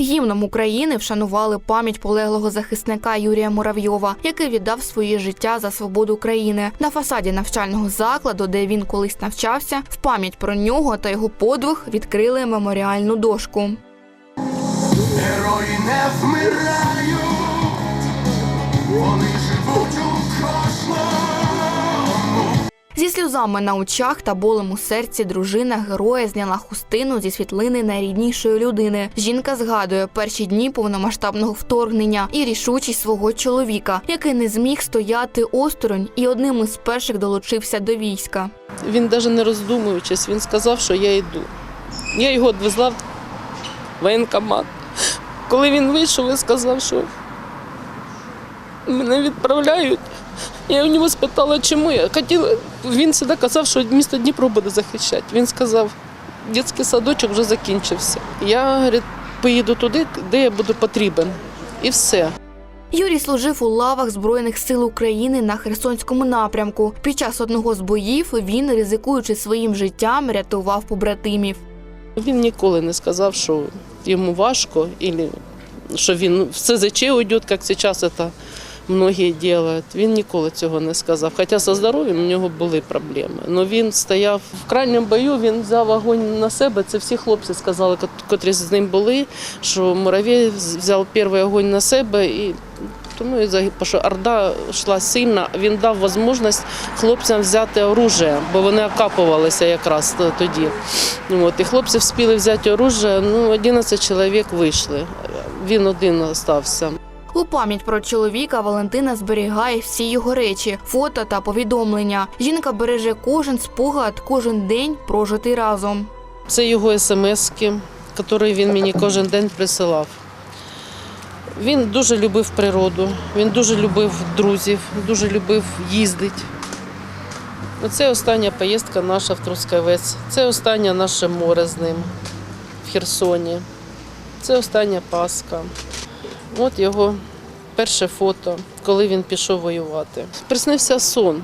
Гімном України вшанували пам'ять полеглого захисника Юрія Муравйова, який віддав своє життя за свободу країни. На фасаді навчального закладу, де він колись навчався, в пам'ять про нього та його подвиг відкрили меморіальну дошку. Герої не вмирають, вони Зі сльозами на очах та болем у серці дружина героя зняла хустину зі світлини найріднішої людини. Жінка згадує перші дні повномасштабного вторгнення і рішучість свого чоловіка, який не зміг стояти осторонь і одним із перших долучився до війська. Він навіть не роздумуючись, він сказав, що я йду. Я його відвезла в воєнкомат. Коли він вийшов і сказав, що мене відправляють, я у нього спитала, чому я хотіла. Він завжди казав, що місто Дніпро буде захищати. Він сказав, дитячий садочок вже закінчився. Я говорить, поїду туди, де я буду потрібен. І все. Юрій служив у лавах Збройних сил України на Херсонському напрямку. Під час одного з боїв він, ризикуючи своїм життям, рятував побратимів. Він ніколи не сказав, що йому важко, або що він в СЗЧ уйде, як зараз це многі роблять. Він ніколи цього не сказав. Хоча зі здоров'ям у нього були проблеми. Але він стояв в крайньому бою, він взяв огонь на себе. Це всі хлопці сказали, кот- котрі з ним були, що Муравей взяв перший огонь на себе і. Тому і загиб, що Орда йшла сильно, він дав можливість хлопцям взяти оружие, бо вони окапувалися якраз тоді. От, і хлопці встигли взяти оружие, ну, 11 чоловік вийшли. Він один залишився. У пам'ять про чоловіка Валентина зберігає всі його речі, фото та повідомлення. Жінка береже кожен спогад, кожен день прожитий разом. Це його смски, які він мені кожен день присилав. Він дуже любив природу, він дуже любив друзів, дуже любив їздити. Це остання поїздка наша в Трускавець. Це останнє наше море з ним в Херсоні. Це остання Пасха. От його перше фото, коли він пішов воювати. Приснився сон.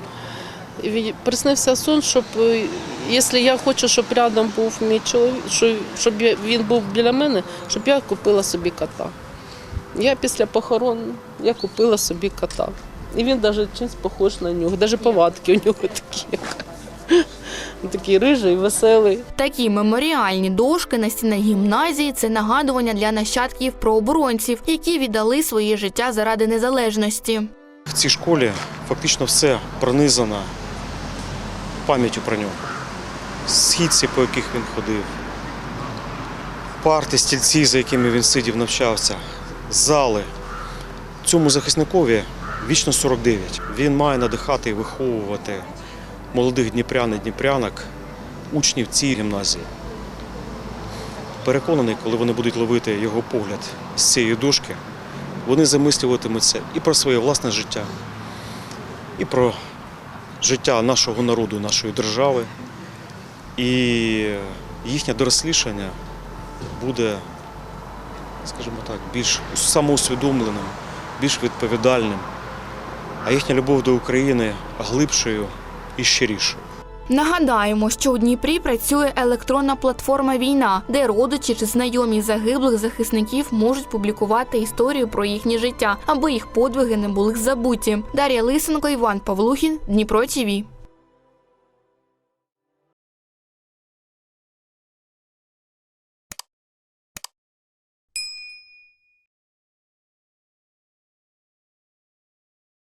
Приснився сон, щоб е, якщо я хочу, щоб рядом був мій чоловік, щоб він був біля мене, щоб я купила собі кота. Я після похорон я купила собі кота. І він навіть чимось похож на нього, навіть повадки у нього такі. Такий рижий, веселий. Такі меморіальні дошки на стінах гімназії це нагадування для нащадків про оборонців, які віддали своє життя заради незалежності. В цій школі фактично все пронизано пам'яттю про нього. Східці, по яких він ходив, парти, стільці, за якими він сидів, навчався, зали. Цьому захисникові вічно 49. Він має надихати і виховувати молодих дніпрян і дніпрянок, учнів цієї гімназії. Переконаний, коли вони будуть ловити його погляд з цієї дошки, вони замислюватимуться і про своє власне життя, і про життя нашого народу, нашої держави. І їхнє дорослішання буде, скажімо так, більш самоусвідомленим, більш відповідальним, а їхня любов до України глибшою і щирішою. Нагадаємо, що у Дніпрі працює електронна платформа Війна, де родичі чи знайомі загиблих захисників можуть публікувати історію про їхнє життя, аби їх подвиги не були забуті. Дар'я Лисенко, Іван Павлухін, Дніпро ТІВІ.